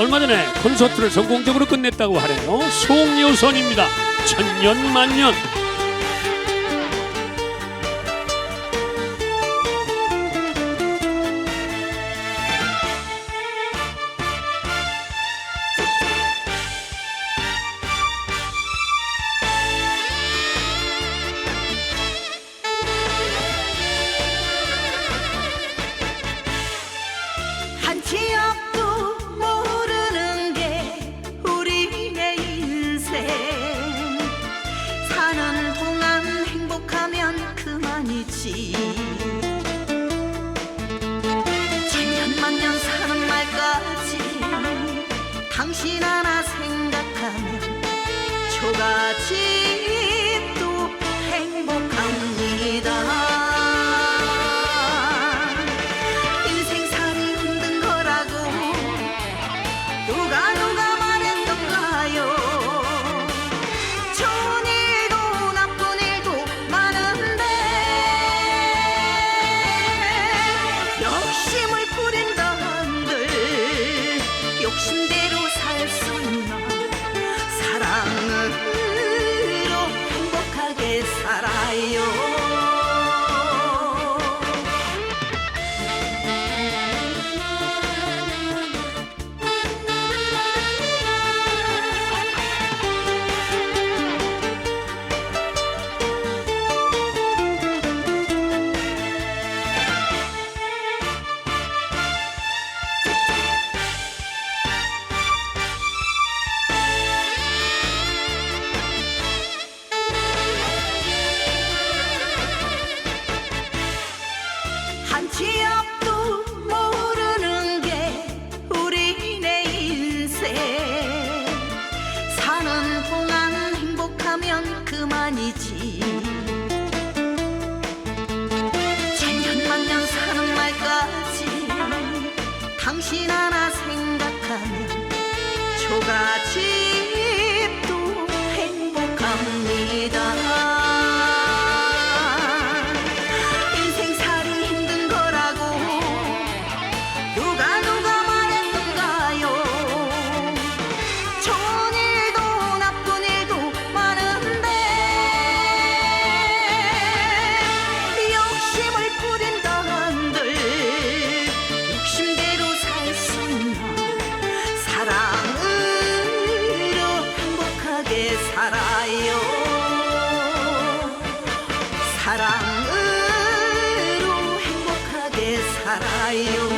얼마 전에 콘서트를 성공적으로 끝냈다고 하네요. 송여선입니다. 천년 만년. 한치앞 천년만년 사는 말까지 당신 하나 생각하면 초가집 앞도 모르는 게 우리네 인생. 사는 동안 행복하면 그만이지. 천년만년 사는 말까지 당신 하나 생각하면 초가집 살아요. 사랑으로 행복하게 살아요.